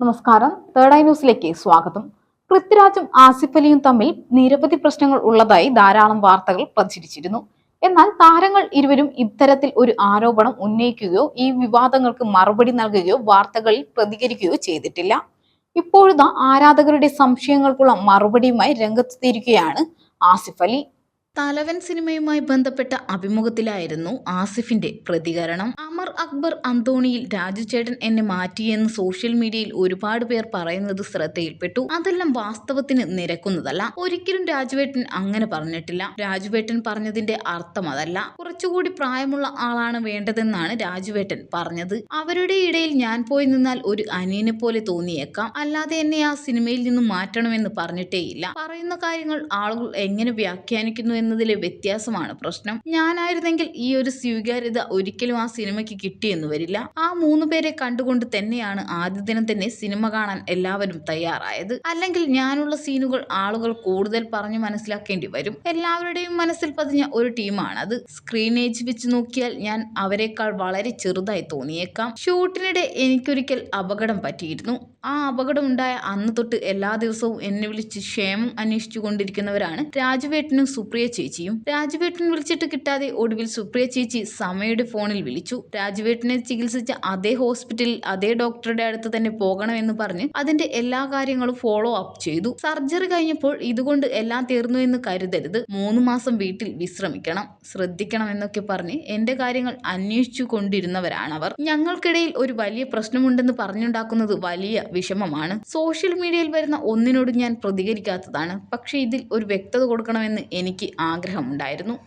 നമസ്കാരം. Third eye ന്യൂസിലേക്ക് സ്വാഗതം. പൃഥ്വിരാജും ആസിഫ് അലിയും തമ്മിൽ നിരവധി പ്രശ്നങ്ങൾ ഉള്ളതായി ധാരാളം വാർത്തകൾ പ്രചരിച്ചിരുന്നു. എന്നാൽ താരങ്ങൾ ഇരുവരും ഇത്തരത്തിൽ ഒരു ആരോപണം ഉന്നയിക്കുകയോ ഈ വിവാദങ്ങൾക്ക് മറുപടി നൽകുകയോ വാർത്തകളിൽ പ്രതികരിക്കുകയോ ചെയ്തിട്ടില്ല. ഇപ്പോഴത്തെ ആരാധകരുടെ സംശയങ്ങൾക്കുള്ള മറുപടിയുമായി രംഗത്തെത്തിയിരിക്കുകയാണ് ആസിഫ് അലി. തലവൻ സിനിമയുമായി ബന്ധപ്പെട്ട അഭിമുഖത്തിലായിരുന്നു ആസിഫിന്റെ പ്രതികരണം. അമർ അക്ബർ അന്തോണിയിൽ രാജുചേട്ടൻ എന്നെ മാറ്റിയെന്ന് സോഷ്യൽ മീഡിയയിൽ ഒരുപാട് പേർ പറയുന്നത് ശ്രദ്ധയിൽപ്പെട്ടു. അതെല്ലാം വാസ്തവത്തിന് നിരക്കുന്നതല്ല. ഒരിക്കലും രാജുവേട്ടൻ അങ്ങനെ പറഞ്ഞിട്ടില്ല. രാജുവേട്ടൻ പറഞ്ഞതിന്റെ അർത്ഥം അതല്ല. കുറച്ചുകൂടി പ്രായമുള്ള ആളാണ് വേണ്ടതെന്നാണ് രാജുവേട്ടൻ പറഞ്ഞത്. അവരുടെ ഇടയിൽ ഞാൻ പോയി നിന്നാൽ ഒരു അനിയനെ പോലെ തോന്നിയേക്കാം. അല്ലാതെ എന്നെ ആ സിനിമയിൽ നിന്നും മാറ്റണമെന്ന് പറഞ്ഞിട്ടേയില്ല. പറയുന്ന കാര്യങ്ങൾ ആളുകൾ എങ്ങനെ വ്യാഖ്യാനിക്കുന്നു എന്നതിലെ വ്യത്യാസമാണ് പ്രശ്നം. ഞാനായിരുന്നെങ്കിൽ ഈ ഒരു സ്വീകാര്യത ഒരിക്കലും ആ സിനിമയ്ക്ക് കിട്ടിയെന്ന് വരില്ല. ആ മൂന്ന് പേരെ കണ്ടുകൊണ്ട് തന്നെയാണ് ആദ്യ ദിനം തന്നെ സിനിമ കാണാൻ എല്ലാവരും തയ്യാറായത്. അല്ലെങ്കിൽ ഞാനുള്ള സീനുകൾ ആളുകൾ കൂടുതൽ പറഞ്ഞു മനസ്സിലാക്കേണ്ടി വരും. എല്ലാവരുടെയും മനസ്സിൽ പതിഞ്ഞ ഒരു ടീമാണത്. സ്ക്രീനേജ് വെച്ച് നോക്കിയാൽ ഞാൻ അവരെക്കാൾ വളരെ ചെറുതായി തോന്നിയേക്കാം. ഷൂട്ടിനിടെ എനിക്കൊരിക്കൽ അപകടം പറ്റിയിരുന്നു. ആ അപകടം ഉണ്ടായ അന്ന് തൊട്ട് എല്ലാ ദിവസവും എന്നെ വിളിച്ച് ക്ഷേമം അന്വേഷിച്ചു കൊണ്ടിരിക്കുന്നവരാണ് രാജുവേട്ടനും സുപ്രിയ ചേച്ചിയും രാജുവേട്ടൻ വിളിച്ചിട്ട് കിട്ടാതെ ഒടുവിൽ സുപ്രിയ ചേച്ചി സമയുടെ ഫോണിൽ വിളിച്ചു. രാജുവേട്ടനെ ചികിത്സിച്ച അതേ ഹോസ്പിറ്റലിൽ അതേ ഡോക്ടറുടെ അടുത്ത് തന്നെ പോകണമെന്ന് പറഞ്ഞ് അതിന്റെ എല്ലാ കാര്യങ്ങളും ഫോളോ അപ്പ് ചെയ്തു. സർജറി കഴിഞ്ഞപ്പോൾ ഇതുകൊണ്ട് എല്ലാം തീർന്നു എന്ന് കരുതരുത്. മൂന്ന് മാസം വീട്ടിൽ വിശ്രമിക്കണം ശ്രദ്ധിക്കണം എന്നൊക്കെ പറഞ്ഞ് എന്റെ കാര്യങ്ങൾ അന്വേഷിച്ചു കൊണ്ടിരുന്നവരാണ് അവർ ഞങ്ങൾക്കിടയിൽ ഒരു വലിയ പ്രശ്നമുണ്ടെന്ന് പറഞ്ഞുണ്ടാക്കുന്നത് വലിയ വിഷമമാണ്. സോഷ്യൽ മീഡിയയിൽ വരുന്ന ഒന്നിനോട് ഞാൻ പ്രതികരിക്കാത്തതാണ്. പക്ഷേ ഇതിൽ ഒരു വ്യക്തത കൊടുക്കണമെന്ന് എനിക്ക് ആഗ്രഹമുണ്ടായിരുന്നു.